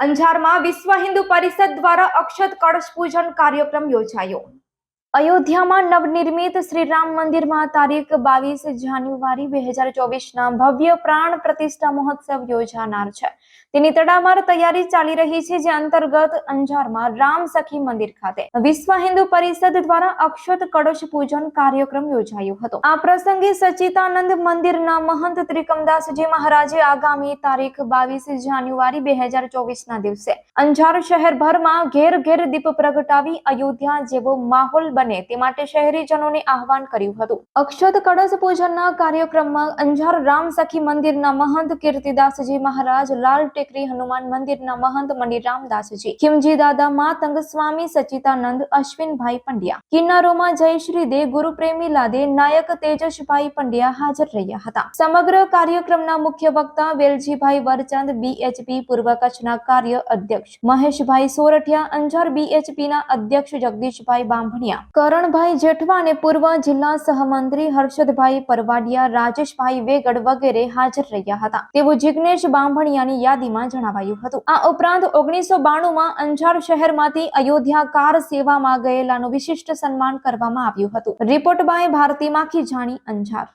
અંજારમાં વિશ્વ હિન્દુ પરિષદ દ્વારા અક્ષત કળશ પૂજન કાર્યક્રમ યોજાયો. અયોધ્યામાં નવનિર્મિત શ્રી રામ મંદિરમાં તારીખ બાવીસ જાન્યુઆરી બે હજાર ચોવીસના ભવ્ય પ્રાણ પ્રતિષ્ઠા મહોત્સવ યોજાનાર છે. તેની તડામાર તૈયારી ચાલી રહી છે, જે અંતર્ગત અંજારમાં રામ સખી મંદિર ખાતે. વિશ્વ હિન્દુ પરિષદ દ્વારા અક્ષત કળશ પૂજન કાર્યક્રમ યોજાયો હતો. આ પ્રસંગે સચિતાનંદ મંદિરના મહંત ત્રિકમદાસજી મહારાજે આગામી તારીખ બાવીસ જાન્યુઆરી બે હજાર ચોવીસના દિવસે અંજાર શહેરભરમાં ઘેર ઘેર દીપ પ્રગટાવી અયોધ્યા જેવો માહોલ બને તે માટે શહેરીજનોને આહવાન કર્યું હતું. અક્ષત કળશ પૂજનના કાર્યક્રમમાં અંજાર રામ સખી મંદિરના મહંત કીર્તિદાસજી મહારાજ, લાલ ટેકરી હનુમાન મંદિરના મહંત મણિરામદાસજી ખીમજી દાદા માતંગ સ્વામી સચિતાનંદ, અશ્વિનભાઈ પંડ્યા. કિન્નરોમાં જયશ્રી દે ગુરુપ્રેમી લાદે નાયક તેજસભાઈ પંડ્યા હાજર રહ્યા હતા. સમગ્ર કાર્યક્રમના મુખ્ય વક્તા વેલજીભાઈ વરચંદ બીએચપી પૂર્વ કચ્છના કાર્ય અધ્યક્ષ. મહેશભાઈ સોરઠિયા, અંજાર બીએચપીના અધ્યક્ષ જગદીશભાઈ બાંભણિયા. કરણભાઈ જેઠવા અને પૂર્વ જિલ્લા સહમંત્રી હર્ષદભાઈ પરવાડિયા, રાજેશભાઈ વેગડ વગેરે હાજર રહ્યા હતા. તેવું જિગ્નેશ બાંભણિયાની યાદીમાં જણાવાયું હતું. આ ઉપરાંત ઓગણીસો બાણુંમાં અંજાર શહેરમાંથી અયોધ્યા કાર સેવામાં ગયેલાનું વિશિષ્ટ સન્માન કરવામાં આવ્યું હતું. રિપોર્ટ બાય ભારતી માખી, જાણી અંજાર.